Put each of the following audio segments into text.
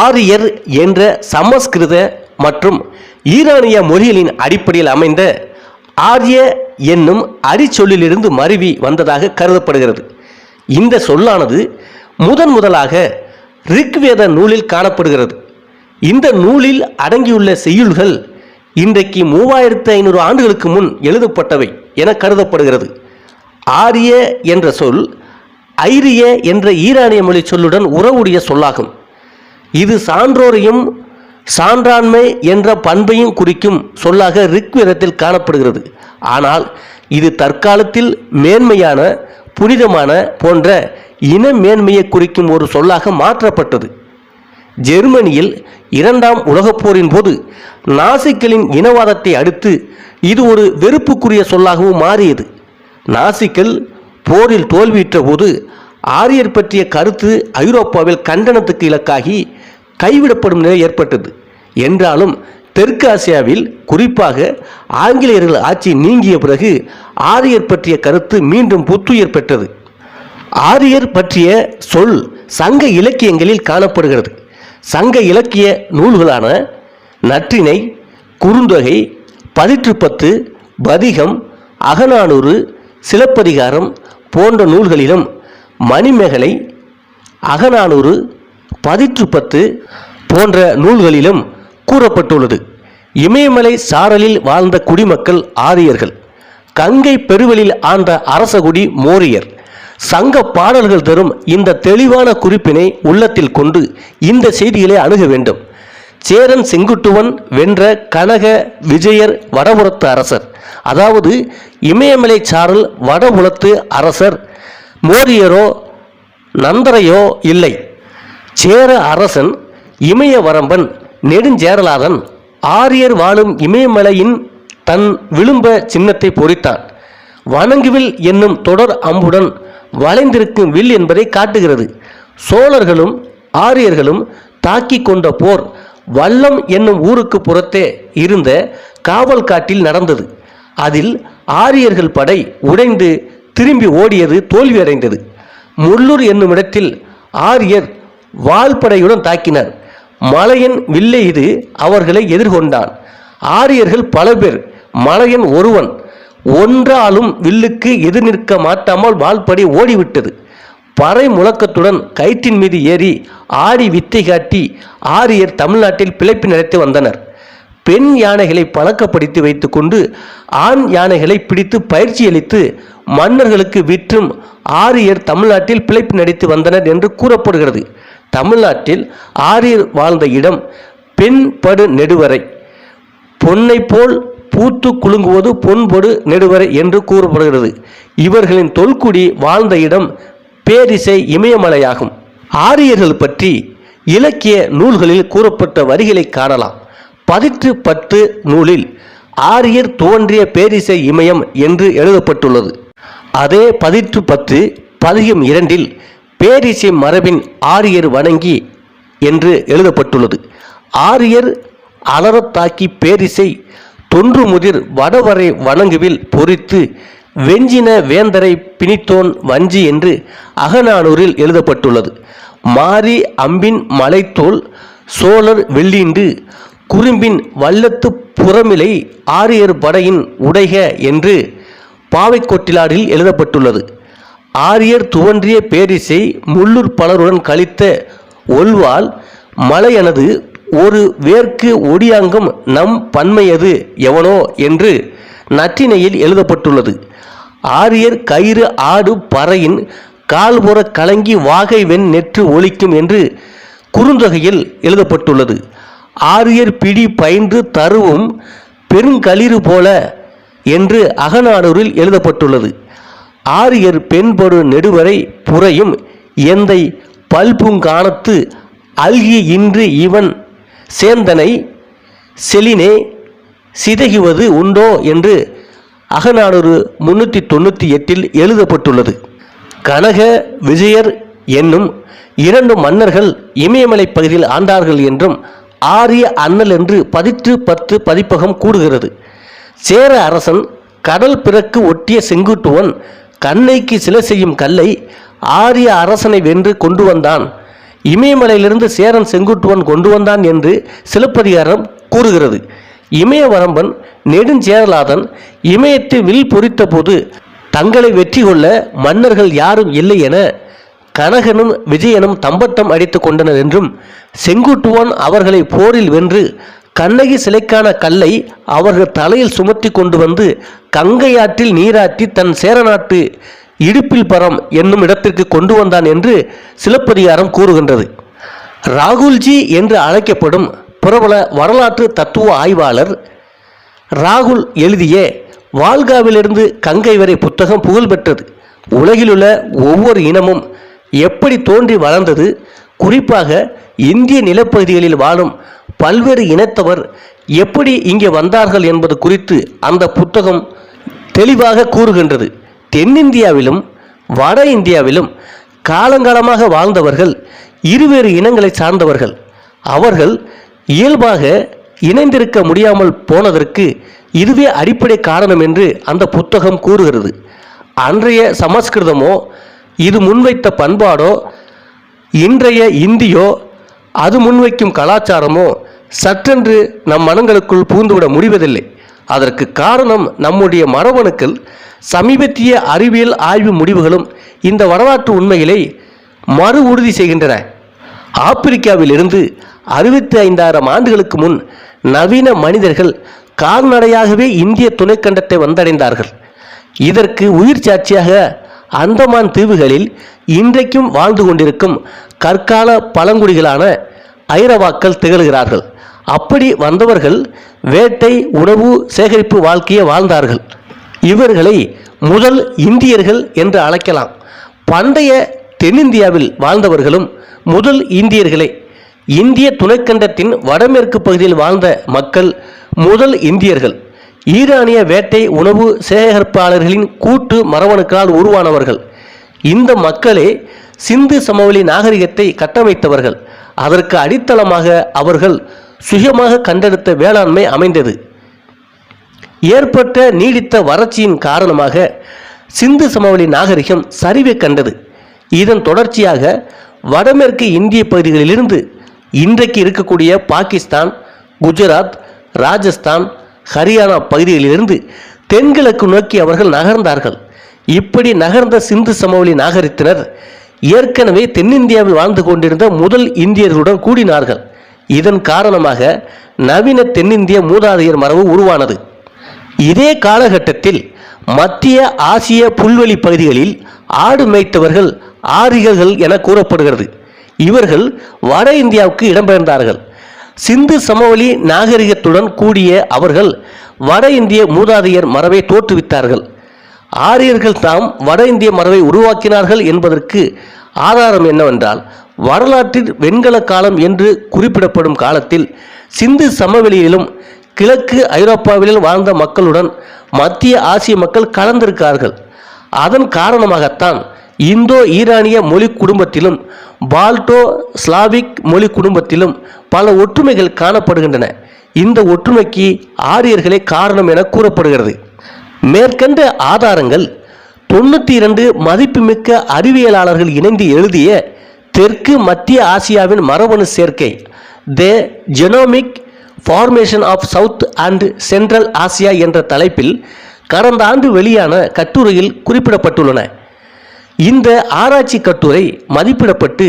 ஆரியர் என்ற சமஸ்கிருத மற்றும் ஈரானிய மொழிகளின் அடிப்படையில் அமைந்த ஆரிய என்னும் அடிச்சொல்லிலிருந்து மருவி வந்ததாக கருதப்படுகிறது. இந்த சொல்லானது முதன் முதலாக ரிக்வேத நூலில் காணப்படுகிறது. இந்த நூலில் அடங்கியுள்ள செய்யுள்கள் இன்றைக்கு மூவாயிரத்து ஐநூறு ஆண்டுகளுக்கு முன் எழுதப்பட்டவை என கருதப்படுகிறது. ஆரிய என்ற சொல் ஐரிய என்ற ஈரானிய மொழி சொல்லுடன் உறவுடைய சொல்லாகும். இது சான்றோரையும் சான்றாண்மை என்ற பண்பையும் குறிக்கும் சொல்லாக ரிக்வேதத்தில் காணப்படுகிறது. ஆனால் இது தற்காலத்தில் மேன்மையான புனிதமான போன்ற இன மேன்மையை குறிக்கும் ஒரு சொல்லாக மாற்றப்பட்டது. ஜெர்மனியில் இரண்டாம் உலகப் போரின் போது நாசிக்களின் இனவாதத்தை அடுத்து இது ஒரு வெறுப்புக்குரிய சொல்லாகவும் மாறியது. நாசிக்கள் போரில் தோல்வியுற்ற போது ஆரியர் பற்றிய கருத்து ஐரோப்பாவில் கண்டனத்துக்கு இலக்காகி கைவிடப்படும் நிலை ஏற்பட்டது. என்றாலும் தெற்கு ஆசியாவில் குறிப்பாக ஆங்கிலேயர்கள் ஆட்சி நீங்கிய பிறகு ஆரியர் பற்றிய கருத்து மீண்டும் புத்துயிர் பெற்றது. ஆரியர் பற்றிய சொல் சங்க இலக்கியங்களில் காணப்படுகிறது. சங்க இலக்கிய நூல்களான நற்றினை குறுந்தொகை பதிற்றுப்பத்து பதிகம் அகநானூறு சிலப்பதிகாரம் போன்ற நூல்களிலும் மணிமேகலை அகநானூறு பதிற்றுப்பத்து போன்ற நூல்களிலும் கூறப்பட்டுள்ளது. இமயமலை சாரலில் வாழ்ந்த குடிமக்கள் ஆரியர்கள் கங்கை பெருவெளியில் ஆண்ட அரசகுடி மோரியர் சங்க பாடல்கள் தரும் இந்த தெளிவான குறிப்பினை உள்ளத்தில் கொண்டு இந்த செய்திகளை அணுக வேண்டும். சேரன் செங்குட்டுவன் வென்ற கனக விஜயர் வடபுலத்து அரசர் அதாவது இமயமலை சாரல் வடபுலத்து அரசர் மோரியரோ நந்தரையோ இல்லை. சேர அரசன் இமயவரம்பன் நெடுஞ்சேரலாதன் ஆரியர் வாழும் இமயமலையின் தன் விழும்ப சின்னத்தை பொறித்தான். வணங்குவில் என்னும் தொடர் அம்புடன் வளைந்திருக்கும் வில் என்பதை காட்டுகிறது. சோழர்களும் ஆரியர்களும் தாக்கி கொண்ட போர் வல்லம் என்னும் ஊருக்கு புறத்தே இருந்த காவல் காட்டில் நடந்தது. அதில் ஆரியர்கள் படை உடைந்து திரும்பி ஓடியது தோல்வியடைந்தது. முள்ளூர் என்னும் இடத்தில் ஆரியர் வாள்படையுடன் தாக்கினர். மலையன் வில்லை இது அவர்களை எதிர்கொண்டான். ஆரியர்கள் பல பேர் மலையன் ஒருவன் ஒன்றாலும் வில்லுக்கு எதிர் நிற்க மாட்டாமல் வாள்படை ஓடிவிட்டது. பறை முழக்கத்துடன் கயிற்றின் மீது ஏறி ஆடி வித்தை காட்டி ஆரியர் தமிழ்நாட்டில் பிழைப்பு நடத்தி வந்தனர். பெண் யானைகளை பழக்கப்படுத்தி வைத்துக்கொண்டு ஆண் யானைகளை பிடித்து பயிற்சி அளித்து மன்னர்களுக்கு விற்றும் ஆரியர் தமிழ்நாட்டில் பிழைப்பு நடித்து வந்தனர் என்று கூறப்படுகிறது. தமிழ்நாட்டில் ஆரியர் வாழ்ந்த இடம் பெண்படு நெடுவரை பொன்னை போல் பூத்து குலுங்குவது பொன்பொடு நெடுவரை என்று கூறப்படுகிறது. இவர்களின் தொல்குடி வாழ்ந்த இடம் பேரிசை இமயமலையாகும். ஆரியர்கள் பற்றி இலக்கிய நூல்களில் கூறப்பட்ட வரிகளை காணலாம். பதிற்று பத்து நூலில் ஆரியர் தோன்றிய பேரிசை இமயம் என்று எழுதப்பட்டுள்ளது. அதே பதிற்று பத்து பதிகம் இரண்டில் பேரிசை மரபின் ஆரியர் வணங்கி என்று எழுதப்பட்டுள்ளது. ஆரியர் அலறத் தாக்கி பேரிசை தொன்று முதிர் வடவரை வணங்குவில் பொறித்து வெஞ்சின வேந்தரை பிணித்தோன் வஞ்சி என்று அகநானூரில் எழுதப்பட்டுள்ளது. மாரி அம்பின் மலைத்தோல் சோழர் வெள்ளீண்டு குறும்பின் வல்லத்து புறமிலை ஆரியர் படையின் உடைக என்று பாவைக்கொட்டிலாடில் எழுதப்பட்டுள்ளது. ஆரியர் துவன்றிய பேரிசை முள்ளூர் பலருடன் கழித்த ஒல்வால் மலையனது ஒரு வேர்க்கு ஒடியாங்கம் நம் பன்மையது எவனோ என்று நற்றினையில் எழுதப்பட்டுள்ளது. ஆரியர் கயிறு ஆடு பறையின் கால்புற கலங்கி வாகை வெண் நெற்று ஒலிக்கும் என்று குறுந்தொகையில் எழுதப்பட்டுள்ளது. ஆரியர் பிடி பயின்று தருவும் பெருங்களிறு போல என்று அகநானூரில் எழுதப்பட்டுள்ளது. ஆரியர் பெண்படு நெடுவரை புறையும் எந்தை பல்புங்கானத்து அல்கி இன்று இவன் சேந்தனை செலினே சிதகுவது உண்டோ என்று அகநானூறு முன்னூற்றி தொண்ணூற்றி எட்டில் எழுதப்பட்டுள்ளது. கனக விஜயர் என்னும் இரண்டு மன்னர்கள் இமயமலை பகுதியில் ஆண்டார்கள் என்றும் ஆரிய அண்ணல் என்று பதிற்று பத்து பதிப்பகம் கூடுகிறது சேர அரசன் கடல் பிறக்கு ஒட்டிய செங்குட்டுவன் கண்ணைக்கு சிலை செய்யும் கல்லை ஆரிய அரசனை வென்று கொண்டு வந்தான். இமயமலையிலிருந்து சேரன் செங்குட்டுவன் கொண்டு வந்தான் என்று சிலப்பதிகாரம் கூறுகிறது. இமயவரம்பன் நெடுஞ்சேரலாதன் இமயத்தை வில் பொறித்தபோது தங்களை வெற்றி கொள்ள மன்னர்கள் யாரும் இல்லை என கனகனும் விஜயனும் தம்பட்டம் அடித்து கொண்டனர் என்றும் செங்குட்டுவன் அவர்களை போரில் வென்று கண்ணகி சிலைக்கான கல்லை அவர்கள் தலையில் சுமத்தி கொண்டு வந்து கங்கையாற்றில் நீராட்டி தன் சேரநாட்டு இடுப்பில் பரம் என்னும் இடத்திற்கு கொண்டு வந்தான் என்று சிலப்பதிகாரம் கூறுகின்றது. ராகுல்ஜி என்று அழைக்கப்படும் பிரபல வரலாற்று தத்துவ ஆய்வாளர் ராகுல் எழுதிய வால்காவிலிருந்து கங்கை வரை புத்தகம் புகழ்பெற்றது உலகிலுள்ள ஒவ்வொரு இனமும் எப்படி தோன்றி வளர்ந்தது? குறிப்பாக இந்திய நிலப்பகுதிகளில் வாழும் பல்வேறு இனத்தவர் எப்படி இங்கே வந்தார்கள் என்பது குறித்து அந்த புத்தகம் தெளிவாக கூறுகின்றது. தென்னிந்தியாவிலும் வட இந்தியாவிலும் காலங்காலமாக வாழ்ந்தவர்கள் இருவேறு இனங்களை சார்ந்தவர்கள். அவர்கள் இயல்பாக இணைந்திருக்க முடியாமல் போனதற்கு இதுவே அடிப்படை காரணம் என்று அந்த புத்தகம் கூறுகிறது. அன்றைய சமஸ்கிருதமோ இது முன்வைத்த பண்பாடோ இன்றைய இந்தியோ அது முன்வைக்கும் கலாச்சாரமோ சற்றென்று நம் மனங்களுக்குள் பூந்துவிட முடிவதில்லை. அதற்கு காரணம் நம்முடைய மரபணுக்கள் சமீபத்திய அறிவியல் ஆய்வு முடிவுகளும் இந்த வரலாற்று உண்மைகளை மறு உறுதி செய்கின்றன. ஆப்பிரிக்காவிலிருந்து அறுபத்தி ஐந்தாயிரம் ஆண்டுகளுக்கு முன் நவீன மனிதர்கள் கால்நடையாகவே இந்திய துணைக்கண்டத்தை வந்தடைந்தார்கள். இதற்கு உயிர் சாட்சியாக அந்தமான் தீவுகளில் இன்றைக்கும் வாழ்ந்து கொண்டிருக்கும் கற்கால பழங்குடிகளான ஐரவாக்கள் திகழ்கிறார்கள். அப்படி வந்தவர்கள் வேட்டை உணவு சேகரிப்பு வாழ்க்கையை வாழ்ந்தார்கள். இவர்களை முதல் இந்தியர்கள் என்று அழைக்கலாம். பண்டைய தென்னிந்தியாவில் வாழ்ந்தவர்களும் முதல் இந்தியர்களே. இந்திய துணைக்கண்டத்தின் வடமேற்கு பகுதியில் வாழ்ந்த மக்கள் முதல் இந்தியர்கள். ஈரானிய வேட்டை உணவு சேகரிப்பாளர்களின் கூட்டு மரபணுக்களால் உருவானவர்கள். இந்த மக்களே சிந்து சமவெளி நாகரிகத்தை கட்டமைத்தவர்கள். அதற்கு அடித்தளமாக அவர்கள் சுயமாக கண்டெடுத்த வேளாண்மை அமைந்தது. ஏற்பட்ட நீடித்த வறட்சியின் காரணமாக சிந்து சமவெளி நாகரிகம் சரிவை கண்டது. இதன் தொடர்ச்சியாக வடமேற்கு இந்திய பகுதிகளிலிருந்து இன்றைக்கு இருக்கக்கூடிய பாகிஸ்தான் குஜராத் ராஜஸ்தான் ஹரியானா பகுதிகளிலிருந்து தென்கிழக்கு நோக்கி அவர்கள் நகர்ந்தார்கள். இப்படி நகர்ந்த சிந்து சமவெளி நாகரிகத்தினர் ஏற்கனவே தென்னிந்தியாவில் வாழ்ந்து கொண்டிருந்த முதல் இந்தியர்களுடன் கூடினார்கள். இதன் காரணமாக நவீன தென்னிந்திய மூதாதையர் மரபு உருவானது. இதே காலகட்டத்தில் மத்திய ஆசிய புல்வெளி பகுதிகளில் ஆடு மேய்த்தவர்கள் ஆரிகர்கள் என கூறப்படுகிறது. இவர்கள் வட இந்தியாவுக்கு இடம்பெயர்ந்தார்கள். சிந்து சமவெளி நாகரிகத்துடன் கூடிய அவர்கள் வட இந்திய மூதாதையர் மரபை தோற்றுவித்தார்கள். ஆரியர்கள் தாம் வட இந்திய மரபை உருவாக்கினார்கள் என்பதற்கு ஆதாரம் என்னவென்றால் வரலாற்றில் வெண்கல காலம் என்று குறிப்பிடப்படும் காலத்தில் சிந்து சமவெளியிலும் கிழக்கு ஐரோப்பாவிலும் வாழ்ந்த மக்களுடன் மத்திய ஆசிய மக்கள் கலந்திருக்கிறார்கள். அதன் காரணமாகத்தான் இந்தோ ஈரானிய மொழி குடும்பத்திலும் பால்டோ ஸ்லாவிக் மொழி குடும்பத்திலும் பல ஒற்றுமைகள் காணப்படுகின்றன. இந்த ஒற்றுமைக்கு ஆரியர்களே காரணம் என கூறப்படுகிறது. மேற்கண்ட ஆதாரங்கள் தொண்ணூற்றி இரண்டு மதிப்புமிக்க அறிவியலாளர்கள் இணைந்து எழுதிய தெற்கு மத்திய ஆசியாவின் மரபணு சேர்க்கை the genomic formation of south and central Asia என்ற தலைப்பில் கடந்த ஆண்டு வெளியான கட்டுரையில் குறிப்பிடப்பட்டுள்ளன. இந்த ஆராய்ச்சி கட்டுரை மதிப்பிடப்பட்டு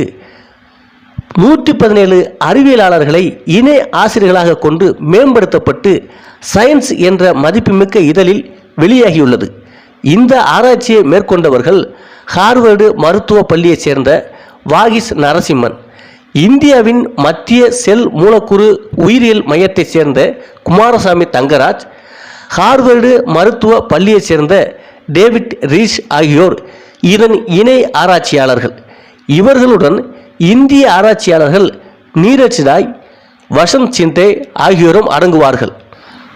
நூற்றி பதினேழு அறிவியலாளர்களை இணை ஆசிரியர்களாக கொண்டு மேம்படுத்தப்பட்டு சயின்ஸ் என்ற மதிப்புமிக்க இதழில் வெளியாகியுள்ளது. இந்த ஆராய்ச்சியை மேற்கொண்டவர்கள் ஹார்வர்டு மருத்துவ பள்ளியைச் சேர்ந்த வாகிஸ் நரசிம்மன். இந்தியாவின் மத்திய செல் மூலக்கூறு உயிரியல் மையத்தைச் சேர்ந்த குமாரசாமி தங்கராஜ் ஹார்வர்டு மருத்துவ பள்ளியைச் சேர்ந்த டேவிட் ரீஷ் ஆகியோர் இதன் இணை ஆராய்ச்சியாளர்கள். இவர்களுடன் இந்திய ஆராய்ச்சியாளர்கள் நீரஜ் ராய் வசந்த் சிந்தே ஆகியோரும் அடங்குவார்கள்.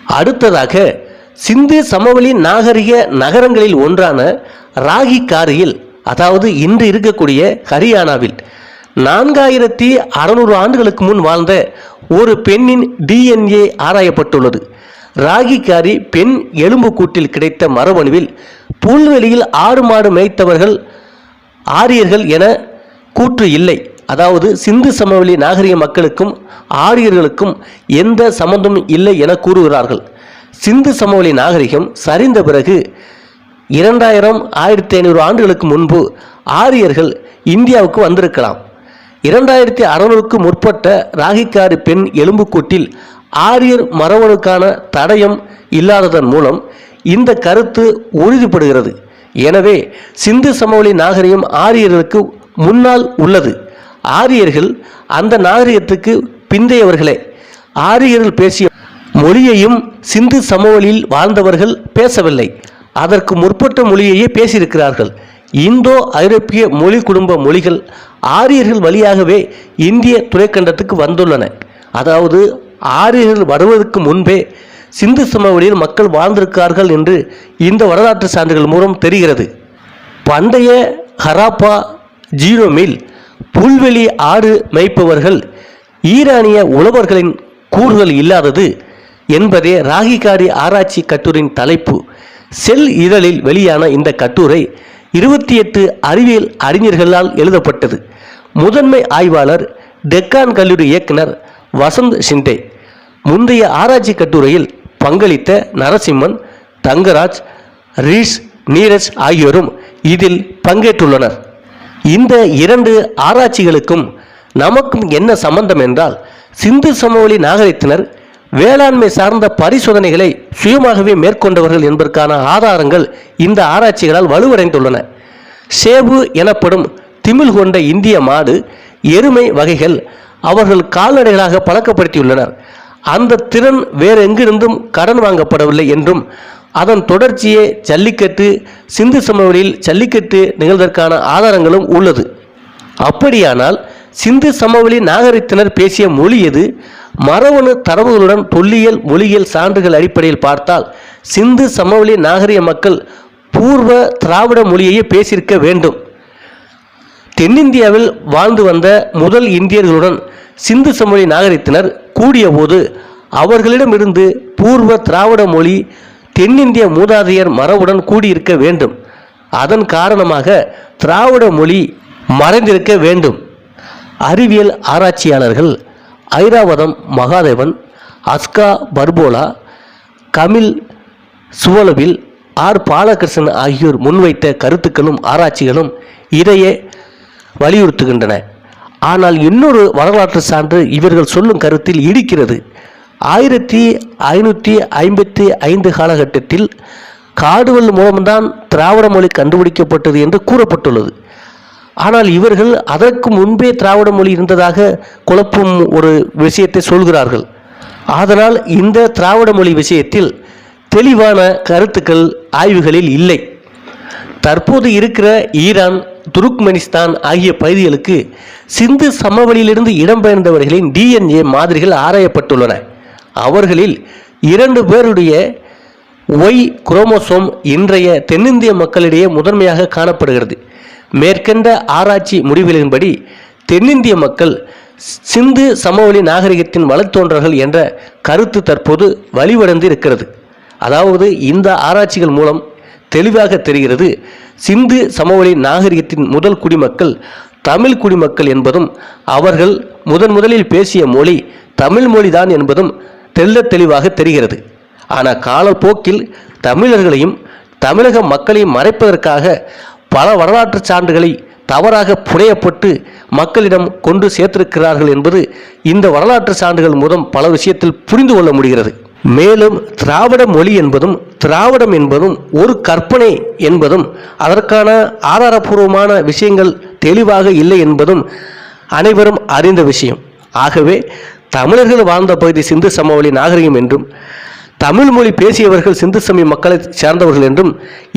அடுத்ததாக சிந்து சமவெளி நாகரிக நகரங்களில் ஒன்றான ராகி காரியில் அதாவது இன்று இருக்கக்கூடிய ஹரியானாவில் நான்காயிரத்தி அறநூறு ஆண்டுகளுக்கு முன் வாழ்ந்த ஒரு பெண்ணின் டிஎன்ஏ ஆராயப்பட்டுள்ளது. ராகிகாரி பெண் எலும்புக்கூட்டில் கிடைத்த மரபணுவில் புல்வெளியில் ஆடு மாடு மேய்த்தவர்கள் ஆரியர்கள் என கூற்று இல்லை. அதாவது சிந்து சமவெளி நாகரிக மக்களுக்கும் ஆரியர்களுக்கும் எந்த சம்பந்தமும் இல்லை என கூறுகிறார்கள். சிந்து சமவெளி நாகரிகம் சரிந்த பிறகு இரண்டாயிரம் ஆயிரத்தி ஐநூறு ஆண்டுகளுக்கு முன்பு ஆரியர்கள் இந்தியாவுக்கு வந்திருக்கலாம். இரண்டாயிரத்தி அறநூறுக்கு முற்பட்ட ராகிக்காரி பெண் எலும்புக்கூட்டில் ஆரியர் மரபணுக்கான தடயம் இல்லாததன் மூலம் இந்த கருத்து உறுதிப்படுகிறது. எனவே சிந்து சமவெளி நாகரிகம் ஆரியர்களுக்கு முன்னால் உள்ளது. ஆரியர்கள் அந்த நாகரிகத்துக்கு பிந்தையவர்களே. ஆரியர்கள் பேசிய மொழியையும் சிந்து சமவெளியில் வாழ்ந்தவர்கள் பேசவில்லை. அதற்கு முற்பட்ட மொழியையே பேசியிருக்கிறார்கள். இந்தோ ஐரோப்பிய மொழி குடும்ப மொழிகள் ஆரியர்கள் வழியாகவே இந்திய துறைக்கண்டத்துக்கு வந்துள்ளன. அதாவது ஆரியர்கள் வருவதற்கு முன்பே சிந்து சமவெளியில் மக்கள் வாழ்ந்திருக்கிறார்கள் என்று இந்த வரலாற்று சான்றுகள் மூலம் தெரிகிறது. பண்டைய ஹராப்பா ஜீரோமில் புல்வெளி ஆடு மேய்ப்பவர்கள் ஈரானிய உழவர்களின் கூறுகள் இல்லாதது என்பதே ராகிகாரி ஆராய்ச்சி கட்டுரையின் தலைப்பு. செல் இதழில் வெளியான இந்த கட்டுரை இருபத்தி எட்டு அறிவியல் அறிஞர்களால் எழுதப்பட்டது. முதன்மை ஆய்வாளர் டெக்கான் கல்லூரி இயக்குனர் வசந்த் ஷிண்டே முந்தைய ஆராய்ச்சி கட்டுரையில் பங்களித்த நரசிம்மன் தங்கராஜ் ரீஷ் நீரஜ் ஆகியோரும் இதில் பங்கேற்றுள்ளனர். இந்த இரண்டு ஆராய்ச்சிகளுக்கும் நமக்கும் என்ன சம்பந்தம் என்றால் சிந்து சமவெளி நாகரிகத்தினர் வேளாண்மை சார்ந்த பரிசோதனைகளை சுயமாகவே மேற்கொண்டவர்கள் என்பதற்கான ஆதாரங்கள் இந்த ஆராய்ச்சிகளால் வலுவடைந்துள்ளன. சேபு எனப்படும் திமில் கொண்ட இந்திய மாடு எருமை வகைகள் அவர்கள் கால்நடைகளாக பழக்கப்படுத்தியுள்ளனர். அந்த திறன் வேறெங்கிருந்தும் கடன் வாங்கப்படவில்லை என்றும் அதன் தொடர்ச்சியே ஜல்லிக்கட்டு சிந்து சமவெளியில் ஜல்லிக்கட்டு நிகழ்வதற்கான ஆதாரங்களும் உள்ளது. அப்படியானால் சிந்து சமவெளி நாகரிகத்தினர் பேசிய மொழி எது? மரபணு தரவுகளுடன் தொல்லியல் மொழியியல் சான்றுகள் அடிப்படையில் பார்த்தால் சிந்து சமவெளி நாகரிக மக்கள் பூர்வ திராவிட மொழியையே பேசியிருக்க வேண்டும். தென்னிந்தியாவில் வாழ்ந்து வந்த முதல் இந்தியர்களுடன் சிந்து சமவெளி நாகரிகத்தினர் கூடியபோது அவர்களிடமிருந்து பூர்வ திராவிட மொழி தென்னிந்திய மூதாதையர் மரபுடன் கூடியிருக்க வேண்டும். அதன் காரணமாக திராவிட மொழி மறைந்திருக்க வேண்டும். அறிவியல் ஆராய்ச்சியாளர்கள் Iravatham Mahadevan Asko Parpola Kamil Zvelebil R Balakrishnan ஆகியோர் முன்வைத்த கருத்துக்களும் ஆராய்ச்சிகளும் இதையே வலியுறுத்துகின்றன. ஆனால் இன்னொரு வரலாற்று சான்று இவர்கள் சொல்லும் கருத்தில் இருக்கிறது. ஆயிரத்தி ஐநூற்றி ஐம்பத்தி ஐந்து காலகட்டத்தில் காடுவல் மூலம்தான் திராவிட மொழி கண்டுபிடிக்கப்பட்டது என்று கூறப்பட்டுள்ளது. ஆனால் இவர்கள் அதற்கு முன்பே திராவிட மொழி இருந்ததாக குழப்பும் ஒரு விஷயத்தை சொல்கிறார்கள். அதனால் இந்த திராவிட மொழி விஷயத்தில் தெளிவான கருத்துக்கள் ஆய்வுகளில் இல்லை. தற்போது இருக்கிற ஈரான் துருக்மெனிஸ்தான் ஆகிய பகுதிகளுக்கு சிந்து சமவெளியிலிருந்து இடம்பெயர்ந்தவர்களின் டிஎன்ஏ மாதிரிகள் ஆராயப்பட்டுள்ளன. அவர்களில் இரண்டு பேருடைய ஒய் குரோமோசோம் இன்றைய தென்னிந்திய மக்களிடையே முதன்மையாக காணப்படுகிறது. மேற்கண்ட ஆராய்ச்சி முடிவுகளின்படி தென்னிந்திய மக்கள் சிந்து சமவெளி நாகரிகத்தின் வளர்த்தோன்றர்கள் என்ற கருத்து தற்போது வலிவடைந்து இருக்கிறது. அதாவது இந்த ஆராய்ச்சிகள் மூலம் தெளிவாக தெரிகிறது சிந்து சமவெளி நாகரிகத்தின் முதல் குடிமக்கள் தமிழ் குடிமக்கள் என்பதும் அவர்கள் முதன் முதலில் பேசிய மொழி தமிழ் மொழிதான் என்பதும் தெள்ளத் தெளிவாக தெரிகிறது. ஆனால் காலப்போக்கில் தமிழர்களையும் தமிழக மக்களையும் மறைப்பதற்காக பல வரலாற்று சான்றுகளை தவறாக புனையப்பட்டு மக்களிடம் கொண்டு சேர்த்திருக்கிறார்கள் என்பது இந்த வரலாற்று சான்றுகள் மூலம் பல விஷயத்தில் புரிந்து கொள்ள முடிகிறது. மேலும் திராவிட மொழி என்பதும் திராவிடம் என்பதும் ஒரு கற்பனை என்பதும் அதற்கான ஆதாரபூர்வமான விஷயங்கள் தெளிவாக இல்லை என்பதும் அனைவரும் அறிந்த விஷயம். ஆகவே தமிழர்கள் வாழ்ந்த பகுதி சிந்து சமவெளி நாகரிகம் என்றும் தமிழ் மொழி பேசியவர்கள் சிந்து சமய மக்களை சேர்ந்தவர்கள் என்றும்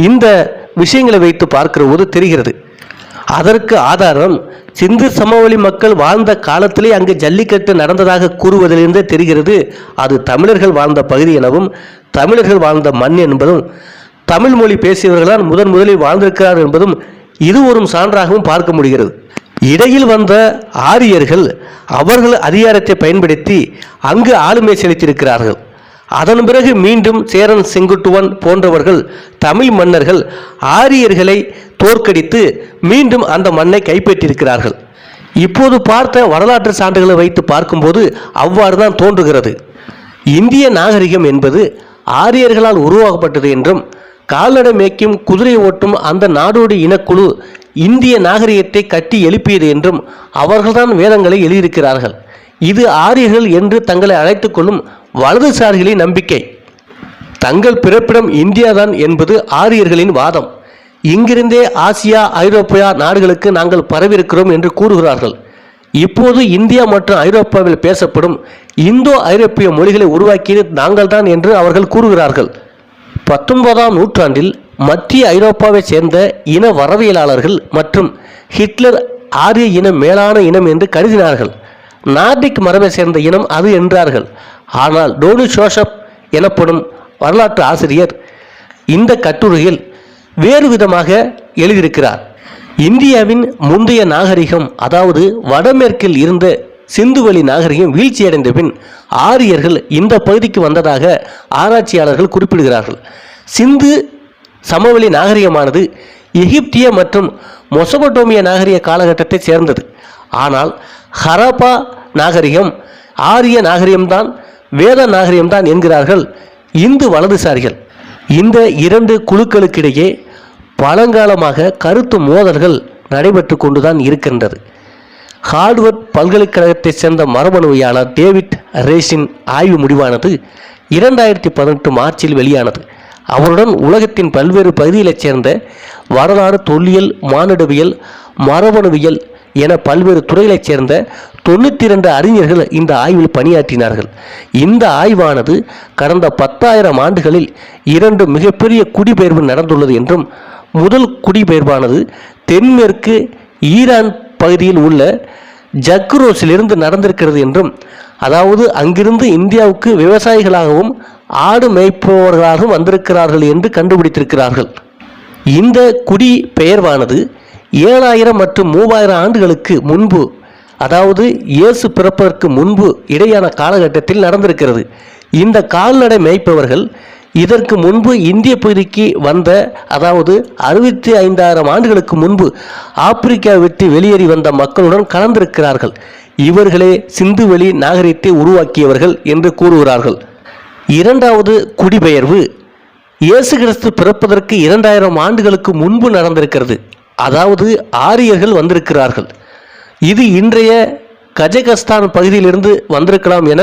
இந்த விஷயங்களை வைத்து பார்க்கிற போது தெரிகிறது. அதற்கு ஆதாரம் சிந்து சமவெளி மக்கள் வாழ்ந்த காலத்திலே அங்கு ஜல்லிக்கட்டு நடந்ததாக கூறுவதிலிருந்தே தெரிகிறது. அது தமிழர்கள் வாழ்ந்த பகுதி எனவும் தமிழர்கள் வாழ்ந்த மண் என்பதும் தமிழ் மொழி பேசியவர்கள்தான் முதன் முதலில் வாழ்ந்திருக்கிறார் என்பதும் இது ஒரு சான்றாகவும் பார்க்க முடிகிறது. இடையில் வந்த ஆரியர்கள் அவர்கள் அதிகாரத்தை பயன்படுத்தி அங்கு ஆளுமை செலுத்தியிருக்கிறார்கள். அதன் பிறகு மீண்டும் சேரன் செங்குட்டுவன் போன்றவர்கள் தமிழ் மன்னர்கள் ஆரியர்களை தோற்கடித்து மீண்டும் அந்த மண்ணை கைப்பற்றியிருக்கிறார்கள். இப்போது பார்த்த வரலாற்று சான்றுகளை வைத்து பார்க்கும்போது அவ்வாறு தான் தோன்றுகிறது. இந்திய நாகரிகம் என்பது ஆரியர்களால் உருவாக்கப்பட்டது என்றும் கால்நடை மேய்க்கும் குதிரை ஓட்டும் அந்த நாடோடி இனக்குழு இந்திய நாகரிகத்தை கட்டி எழுப்பியது என்றும் அவர்கள்தான் வேதங்களை எழுதியிருக்கிறார்கள். இது ஆரியர்கள் என்று தங்களை அழைத்துக் கொள்ளும் வலதுசாரிகளின் நம்பிக்கை. தங்கள் பிறப்பிடம் இந்தியாதான் என்பது ஆரியர்களின் வாதம். இங்கிருந்தே ஆசியா ஐரோப்பியா நாடுகளுக்கு நாங்கள் பரவியிருக்கிறோம் என்று கூறுகிறார்கள். இப்போது இந்தியா மற்றும் ஐரோப்பாவில் பேசப்படும் இந்தோ ஐரோப்பிய மொழிகளை உருவாக்கியது நாங்கள்தான் என்று அவர்கள் கூறுகிறார்கள். பத்தொன்பதாம் நூற்றாண்டில் மத்திய ஐரோப்பாவைச் சேர்ந்த இன வரவியலாளர்கள் மற்றும் ஹிட்லர் ஆரிய இனம் மேலான இனம் என்று கருதினார்கள். நார்டிக் மரபை சேர்ந்த இனம் அது என்றார்கள். ஆனால் டோனி ஜோசப் எனப்படும் வரலாற்று ஆசிரியர் இந்த கட்டுரையில் வேறு விதமாக எழுதியிருக்கிறார். இந்தியாவின் முந்தைய நாகரிகம் அதாவது வடமேற்கில் இருந்த சிந்துவெளி நாகரிகம் வீழ்ச்சியடைந்த பின் ஆரியர்கள் இந்த பகுதிக்கு வந்ததாக ஆராய்ச்சியாளர்கள் குறிப்பிடுகிறார்கள். சிந்து சமவெளி நாகரிகமானது எகிப்திய மற்றும் மொசபடோமிய நாகரிக காலகட்டத்தைச் சேர்ந்தது. ஆனால் ஹரப்பா நாகரிகம் ஆரிய நாகரிகம்தான் வேத நாகரிகம்தான் என்கிறார்கள் இந்து வலதுசாரிகள். இந்த இரண்டு குழுக்களுக்கிடையே பழங்காலமாக கருத்து மோதல்கள் நடைபெற்று கொண்டுதான் இருக்கின்றது. ஹார்வர்ட் பல்கலைக்கழகத்தைச் சேர்ந்த மரபணுவையாளர் டேவிட் ரேஸின் ஆய்வு முடிவானது இரண்டாயிரத்தி பதினெட்டு மார்ச்சில் வெளியானது. அவருடன் உலகத்தின் பல்வேறு பகுதிகளைச் சேர்ந்த வரலாறு தொல்லியல் மானிடவியல் மரபணுவியல் என பல்வேறு துறைகளைச் சேர்ந்த தொண்ணூற்றி இரண்டு அறிஞர்கள் இந்த ஆய்வில் பணியாற்றினார்கள். இந்த ஆய்வானது கடந்த பத்தாயிரம் ஆண்டுகளில் இரண்டு மிகப்பெரிய குடிபெயர்வு நடந்துள்ளது என்றும் முதல் குடிபெயர்வானது தென்மேற்கு ஈரான் பகுதியில் உள்ள ஜக்ரோஸிலிருந்து நடந்திருக்கிறது என்றும் அதாவது அங்கிருந்து இந்தியாவுக்கு விவசாயிகளாகவும் ஆடு மேய்ப்பவர்களாகவும் வந்திருக்கிறார்கள் என்று கண்டுபிடித்திருக்கிறார்கள். இந்த குடி பெயர்வானது ஏழாயிரம் மற்றும் மூவாயிரம் ஆண்டுகளுக்கு முன்பு அதாவது இயேசு பிறப்பதற்கு முன்பு இடையான காலகட்டத்தில் நடந்திருக்கிறது. இந்த கால்நடை மேய்ப்பவர்கள் இதற்கு முன்பு இந்திய பகுதிக்கு வந்த அதாவது அறுபத்தி ஐந்தாயிரம் ஆண்டுகளுக்கு முன்பு ஆப்பிரிக்கா விட்டு வெளியேறி வந்த மக்களுடன் கலந்திருக்கிறார்கள். இவர்களே சிந்துவெளி நாகரிகத்தை உருவாக்கியவர்கள் என்று கூறுகிறார்கள். இரண்டாவது குடிபெயர்வு. இயேசு கிறிஸ்து பிறப்பதற்கு இரண்டாயிரம் ஆண்டுகளுக்கு முன்பு நடந்திருக்கிறது. அதாவது ஆரியர்கள் வந்திருக்கிறார்கள். இது இன்றைய கஜகஸ்தான் பகுதியிலிருந்து வந்திருக்கலாம் என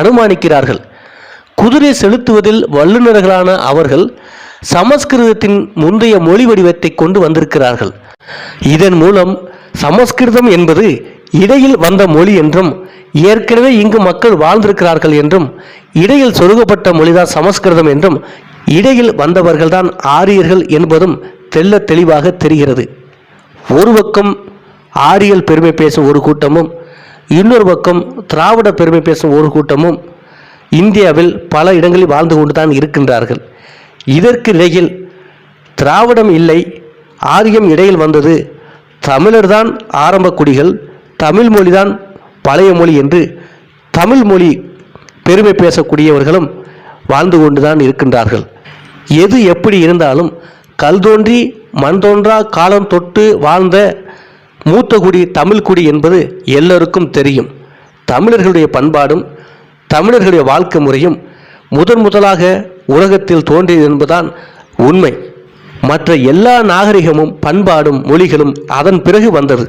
அனுமானிக்கிறார்கள். குதிரை செலுத்துவதில் வல்லுநர்களான அவர்கள் சமஸ்கிருதத்தின் முந்தைய மொழி வடிவத்தை கொண்டு வந்திருக்கிறார்கள். இதன் மூலம் சமஸ்கிருதம் என்பது இடையில் வந்த மொழி என்றும் ஏற்கனவே இங்கு மக்கள் வாழ்ந்திருக்கிறார்கள் என்றும் இடையில் சொருகப்பட்ட மொழிதான் சமஸ்கிருதம் என்றும் இடையில் வந்தவர்கள்தான் ஆரியர்கள் என்பதும் தெள்ள தெளிவாக தெரிகிறது. ஒரு பக்கம் ஆரியல் பெருமை பேசும் ஒரு கூட்டமும் இன்னொரு பக்கம் திராவிட பெருமை பேசும் ஒரு கூட்டமும் இந்தியாவில் பல இடங்களில் வாழ்ந்து கொண்டு தான் இருக்கின்றார்கள். இதற்கு இடையில் திராவிடம் இல்லை ஆரியம் இடையில் வந்தது தமிழர்தான் ஆரம்ப குடிகள் தமிழ் மொழிதான் பழைய மொழி என்று தமிழ் மொழி பெருமை பேசக்கூடியவர்களும் வாழ்ந்து கொண்டுதான் இருக்கின்றார்கள். எது எப்படி இருந்தாலும் கல் தோன்றி மண் தோன்றா காலம் தொட்டு வாழ்ந்த மூத்த குடி தமிழ் குடி என்பது எல்லோருக்கும் தெரியும். தமிழர்களுடைய பண்பாடும் தமிழர்களுடைய வாழ்க்கை முறையும் முதன் முதலாக உலகத்தில் தோன்றியது என்பதுதான் உண்மை. மற்ற எல்லா நாகரிகமும் பண்பாடும் மொழிகளும் அதன் பிறகு வந்தது.